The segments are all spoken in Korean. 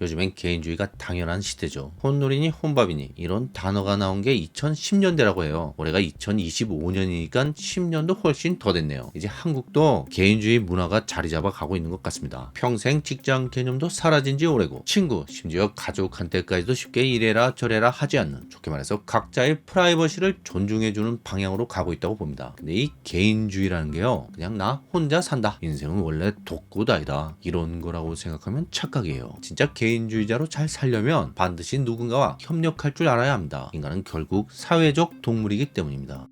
요즘엔 개인주의가 당연한 시대죠. 혼놀이니 혼밥이니 이런 단어가 나온 게 2010년대라고 해요. 올해가 2025년이니까 10년도 훨씬 더 됐네요. 이제 한국도 개인주의 문화가 자리 잡아 가고 있는 것 같습니다. 평생 직장 개념도 사라진 지 오래고 친구 심지어 가족한테까지도 쉽게 이래라 저래라 하지 않는 좋게 말해서 각자의 프라이버시를 존중해주는 방향으로 가고 있다고 봅니다. 근데 이 개인주의라는 게요 그냥 나 혼자 산다 인생은 원래 독고다이다 이런 거라고 생각하면 착각이에요. 진짜 개인 주의자로 잘 살려면 반드시 누군가와 협력할 줄 알아야 합니다. 인간은 결국 사회적 동물이기 때문입니다.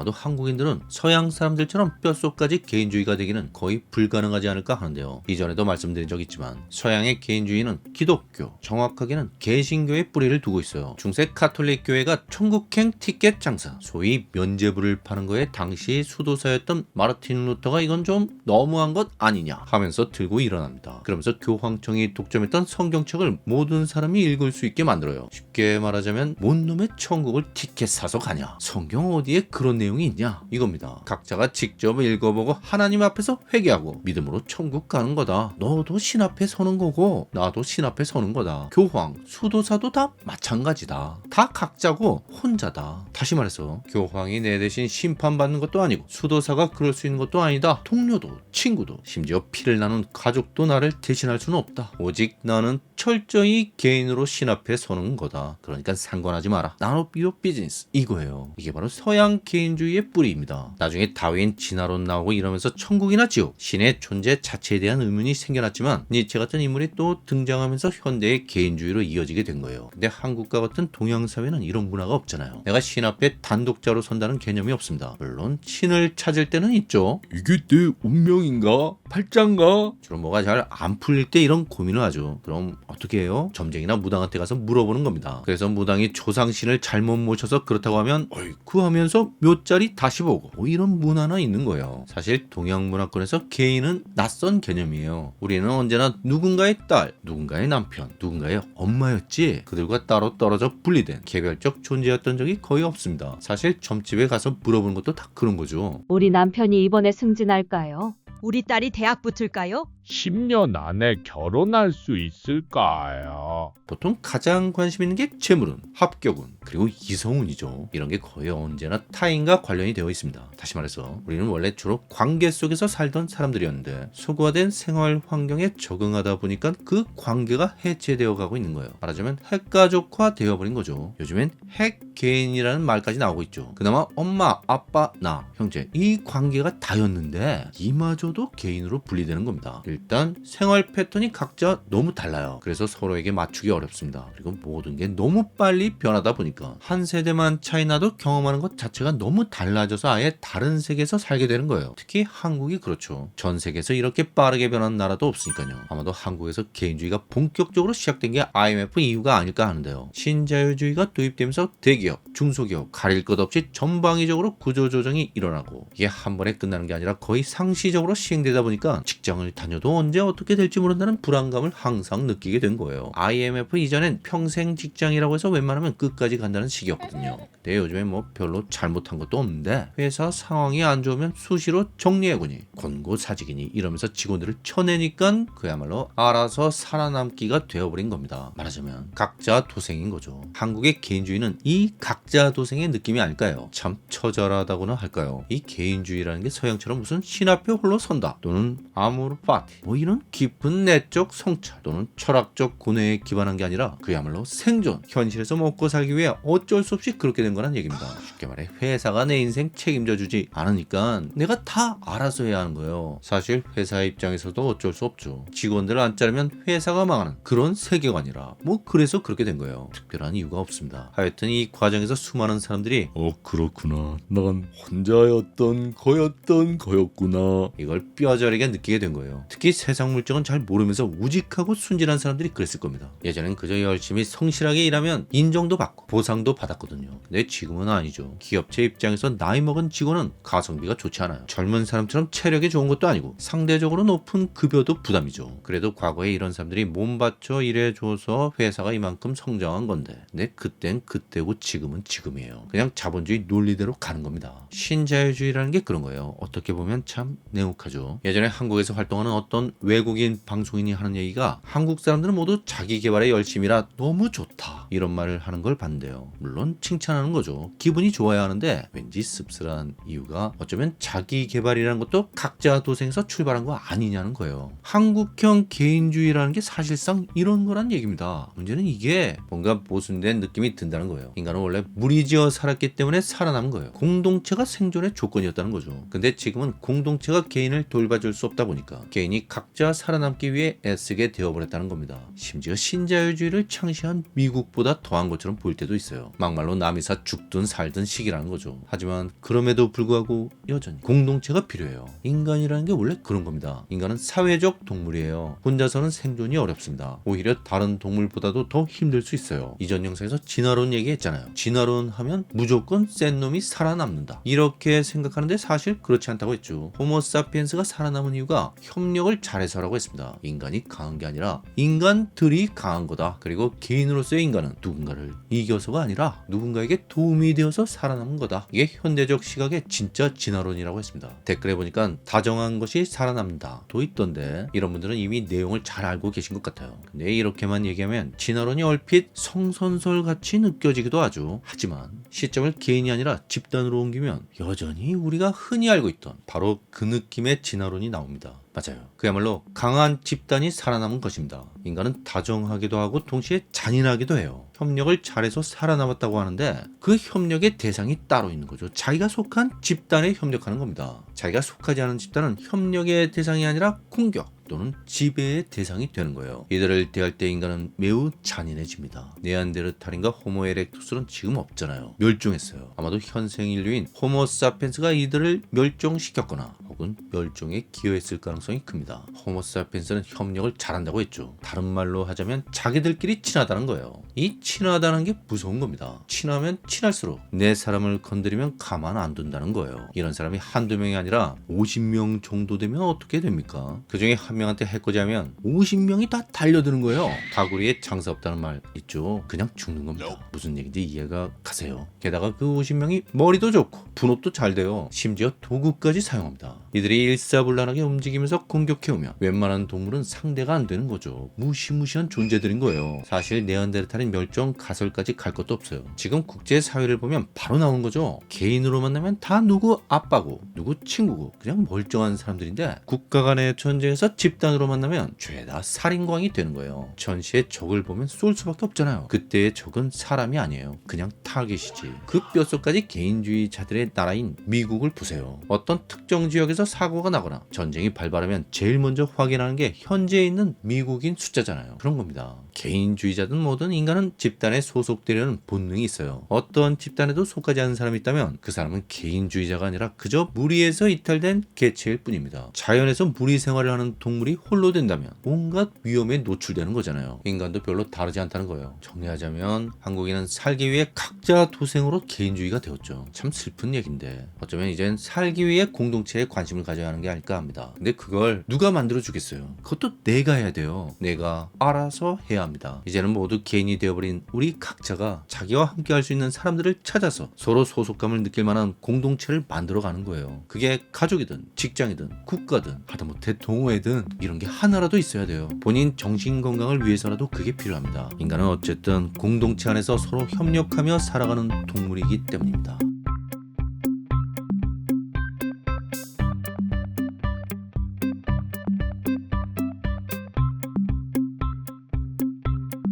아마도 한국인들은 서양 사람들처럼 뼛속까지 개인주의가 되기는 거의 불가능하지 않을까 하는데요. 이전에도 말씀드린 적 있지만 서양의 개인주의는 기독교, 정확하게는 개신교의 뿌리를 두고 있어요. 중세 카톨릭 교회가 천국행 티켓 장사, 소위 면제부를 파는 거에 당시 수도사였던 마르틴 루터가 이건 좀 너무한 것 아니냐 하면서 들고 일어납니다. 그러면서 교황청이 독점했던 성경책을 모든 사람이 읽을 수 있게 만들어요. 쉽게 말하자면 뭔 놈의 천국을 티켓 사서 가냐? 성경 어디에 그런 내용 이 있냐? 이겁니다. 각자가 직접 읽어보고 하나님 앞에서 회개하고 믿음으로 천국 가는 거다. 너도 신 앞에 서는 거고 나도 신 앞에 서는 거다. 교황, 수도사도 다 마찬가지다. 다 각자고 혼자다. 다시 말해서 교황이 내 대신 심판받는 것도 아니고 수도사가 그럴 수 있는 것도 아니다. 동료도 친구도 심지어 피를 나눈 가족도 나를 대신할 수는 없다. 오직 나는 철저히 개인으로 신 앞에 서는 거다. 그러니까 상관하지 마라. 나노 비오 비즈니스 이거예요. 이게 바로 서양 개인 주의의 뿌리입니다. 나중에 다윈 진화론 나오고 이러면서 천국이나 지옥, 신의 존재 자체에 대한 의문이 생겨났지만 니체 같은 인물이 또 등장하면서 현대의 개인주의로 이어지게 된 거예요. 근데 한국과 같은 동양 사회는 이런 문화가 없잖아요. 내가 신 앞에 단독자로 선다는 개념이 없습니다. 물론 신을 찾을 때는 있죠. 이게 내 운명인가? 팔짱가? 주로 뭐가 잘 안 풀릴 때 이런 고민을 하죠. 그럼 어떻게 해요? 점쟁이나 무당한테 가서 물어보는 겁니다. 그래서 무당이 조상신을 잘못 모셔서 그렇다고 하면 어이쿠 하면서 몇 자리 다시 보고 뭐 이런 문화나 있는 거예요. 사실 동양 문화권에서 개인은 낯선 개념이에요. 우리는 언제나 누군가의 딸, 누군가의 남편, 누군가의 엄마였지 그들과 따로 떨어져 분리된 개별적 존재였던 적이 거의 없습니다. 사실 점집에 가서 물어보는 것도 다 그런 거죠. 우리 남편이 이번에 승진할까요? 우리 딸이 대학 붙을까요? 10년 안에 결혼할 수 있을까요? 보통 가장 관심 있는 게 재물운, 합격운, 그리고 이성운이죠. 이런 게 거의 언제나 타인과 관련이 되어 있습니다. 다시 말해서 우리는 원래 주로 관계 속에서 살던 사람들이었는데 소구화된 생활 환경에 적응하다 보니까 그 관계가 해체되어 가고 있는 거예요. 말하자면 핵가족화 되어버린 거죠. 요즘엔 핵개인이라는 말까지 나오고 있죠. 그나마 엄마, 아빠, 나, 형제 이 관계가 다였는데 이마저 도 개인으로 분리되는 겁니다. 일단 생활 패턴이 각자 너무 달라요. 그래서 서로에게 맞추기 어렵습니다. 그리고 모든 게 너무 빨리 변하다 보니까 한 세대만 차이 나도 경험하는 것 자체가 너무 달라져서 아예 다른 세계에서 살게 되는 거예요. 특히 한국이 그렇죠. 전 세계에서 이렇게 빠르게 변한 나라도 없으니까요. 아마도 한국에서 개인주의가 본격적으로 시작된 게 IMF 이유가 아닐까 하는데요. 신자유주의가 도입되면서 대기업, 중소기업 가릴 것 없이 전방위적으로 구조조정이 일어나고 이게 한 번에 끝나는 게 아니라 거의 상시적으로 시행되다 보니까 직장을 다녀도 언제 어떻게 될지 모른다는 불안감을 항상 느끼게 된 거예요. IMF 이전엔 평생 직장이라고 해서 웬만하면 끝까지 간다는 식이었거든요. 근데 요즘엔 뭐 별로 잘못한 것도 없는데 회사 상황이 안 좋으면 수시로 정리해보니 권고사직이니 이러면서 직원들을 쳐내니까 그야말로 알아서 살아남기가 되어버린 겁니다. 말하자면 각자 도생인 거죠. 한국의 개인주의는 이 각자 도생의 느낌이 아닐까요? 참 처절하다고나 할까요? 이 개인주의라는 게 서양처럼 무슨 신 앞에 홀로 선다 또는 아모르 파티 뭐 이런 깊은 내적 성찰 또는 철학적 고뇌에 기반한 게 아니라 그야말로 생존 현실에서 먹고 살기 위해 어쩔 수 없이 그렇게 된 거란 얘기입니다. 쉽게 말해 회사가 내 인생 책임져 주지 않으니까 내가 다 알아서 해야 하는 거예요. 사실 회사 입장에서도 어쩔 수 없죠. 직원들을 안 자르면 회사가 망하는 그런 세계관이라 뭐 그래서 그렇게 된 거예요. 특별한 이유가 없습니다. 하여튼 이 과정에서 수많은 사람들이 어 그렇구나 난 혼자였던 거였던 거였구나 이걸 뼈저리게 느끼게 된 거예요. 특히 세상 물정은 잘 모르면서 우직하고 순진한 사람들이 그랬을 겁니다. 예전엔 그저 열심히 성실하게 일하면 인정도 받고 보상도 받았거든요. 근데 지금은 아니죠. 기업체 입장에서 나이 먹은 직원은 가성비가 좋지 않아요. 젊은 사람처럼 체력이 좋은 것도 아니고 상대적으로 높은 급여도 부담이죠. 그래도 과거에 이런 사람들이 몸 바쳐 일해줘서 회사가 이만큼 성장한 건데 근데 그땐 그때고 지금은 지금이에요. 그냥 자본주의 논리대로 가는 겁니다. 신자유주의라는 게 그런 거예요. 어떻게 보면 참 냉혹하죠. 예전에 한국에서 활동하는 어떤 외국인 방송인이 하는 얘기가 한국 사람들은 모두 자기 개발에 열심이라 너무 좋다 이런 말을 하는 걸 봤는데요. 물론 칭찬하는 거죠. 기분이 좋아야 하는데 왠지 씁쓸한 이유가 어쩌면 자기 개발이라는 것도 각자 도생에서 출발한 거 아니냐는 거예요. 한국형 개인주의라는 게 사실상 이런 거란 얘기입니다. 문제는 이게 뭔가 보수된 느낌이 든다는 거예요. 인간은 원래 무리지어 살았기 때문에 살아남은 거예요. 공동체가 생존의 조건이었다는 거죠. 근데 지금은 공동체가 개인 을 돌봐줄 수 없다 보니까 개인이 각자 살아남기 위해 애쓰게 되어버렸다는 겁니다. 심지어 신자유주의를 창시한 미국보다 더한 것처럼 보일 때도 있어요. 막말로 남이사 죽든 살든 시기라는 거죠. 하지만 그럼에도 불구하고 여전히 공동체가 필요해요. 인간이라는 게 원래 그런 겁니다. 인간은 사회적 동물이에요. 혼자서는 생존이 어렵습니다. 오히려 다른 동물보다도 더 힘들 수 있어요. 이전 영상에서 진화론 얘기했잖아요. 진화론 하면 무조건 센 놈이 살아남는다. 이렇게 생각하는데 사실 그렇지 않다고 했죠. 호모사피 엔스가 살아남은 이유가 협력을 잘해서라고 했습니다. 인간이 강한 게 아니라 인간들이 강한 거다. 그리고 개인으로서의 인간은 누군가를 이겨서가 아니라 누군가에게 도움이 되어서 살아남은 거다. 이게 현대적 시각의 진짜 진화론이라고 했습니다. 댓글에 보니까 다정한 것이 살아남는다. 도 있던데 이런 분들은 이미 내용을 잘 알고 계신 것 같아요. 근데 이렇게만 얘기하면 진화론이 얼핏 성선설 같이 느껴지기도 하죠. 하지만 시점을 개인이 아니라 집단으로 옮기면 여전히 우리가 흔히 알고 있던 바로 그 느낌의 진화론이 나옵니다. 맞아요. 그야말로 강한 집단이 살아남은 것입니다. 인간은 다정하기도 하고 동시에 잔인하기도 해요. 협력을 잘해서 살아남았다고 하는데 그 협력의 대상이 따로 있는 거죠. 자기가 속한 집단에 협력하는 겁니다. 자기가 속하지 않은 집단은 협력의 대상이 아니라 공격 또는 지배의 대상이 되는 거예요. 이들을 대할 때 인간은 매우 잔인해집니다. 네안데르탈인가 호모 에렉투스는 지금 없잖아요. 멸종했어요. 아마도 현생 인류인 호모 사피엔스가 이들을 멸종시켰거나 혹은 멸종에 기여했을 가능성이 큽니다. 호모 사피엔스는 협력을 잘한다고 했죠. 다른 말로 하자면 자기들끼리 친하다는 거예요. 이 친하다는 게 무서운 겁니다. 친하면 친할수록 내 사람을 건드리면 가만 안 둔다는 거예요. 이런 사람이 한두 명이 아니라 50명 정도 되면 어떻게 됩니까? 그 중에 한 명한테 해코지하면 50명이 다 달려드는 거예요. 다구리에 장사 없다는 말 있죠. 그냥 죽는 겁니다. 무슨 얘기인지 이해가 가세요. 게다가 그 50명이 머리도 좋고 분업도 잘 돼요. 심지어 도구까지 사용합니다. 이들이 일사불란하게 움직이면서 공격해오면 웬만한 동물은 상대가 안 되는 거죠. 무시무시한 존재들인 거예요. 사실 네안데르탈인 멸종 가설까지 갈 것도 없어요. 지금 국제 사회를 보면 바로 나오는 거죠. 개인으로 만나면 다 누구 아빠고 누구 친구고 그냥 멀쩡한 사람들인데 국가 간의 전쟁에서 집단으로 만나면 죄다 살인광이 되는 거예요. 전시의 적을 보면 쏠 수밖에 없잖아요. 그때의 적은 사람이 아니에요. 그냥 타겟이지. 그 뼛속까지 개인주의자들의 나라인 미국을 보세요. 어떤 특정 지역에서 사고가 나거나 전쟁이 발발하면 제일 먼저 확인하는 게 현재 있는 미국인 숫자잖아요. 그런 겁니다. 개인주의자든 뭐든 인간은 집단에 소속되려는 본능이 있어요. 어떤 집단에도 속하지 않은 사람이 있다면 그 사람은 개인주의자가 아니라 그저 무리에서 이탈된 개체일 뿐입니다. 자연에서 무리 생활을 하는 동물이 홀로 된다면 온갖 위험에 노출되는 거잖아요. 인간도 별로 다르지 않다는 거예요. 정리하자면 한국인은 살기 위해 각자 도생으로 개인주의가 되었죠. 참 슬픈 얘기인데 어쩌면 이젠 살기 위해 공동체에 관심을 가져야 하는 게 아닐까 합니다. 근데 그걸 누가 만들어 주겠어요? 그것도 내가 해야 돼요. 내가 알아서 해야 합니다. 이제는 모두 개인이 되어버린 우리 각자가 자기와 함께 할 수 있는 사람들을 찾아서 서로 소속감을 느낄 만한 공동체를 만들어 가는 거예요. 그게 가족이든 직장이든 국가든 하다못해 동호회든 이런 게 하나라도 있어야 돼요. 본인 정신 건강을 위해서라도 그게 필요합니다. 인간은 어쨌든 공동체 안에서 서로 협력하며 살아가는 동물이기 때문입니다.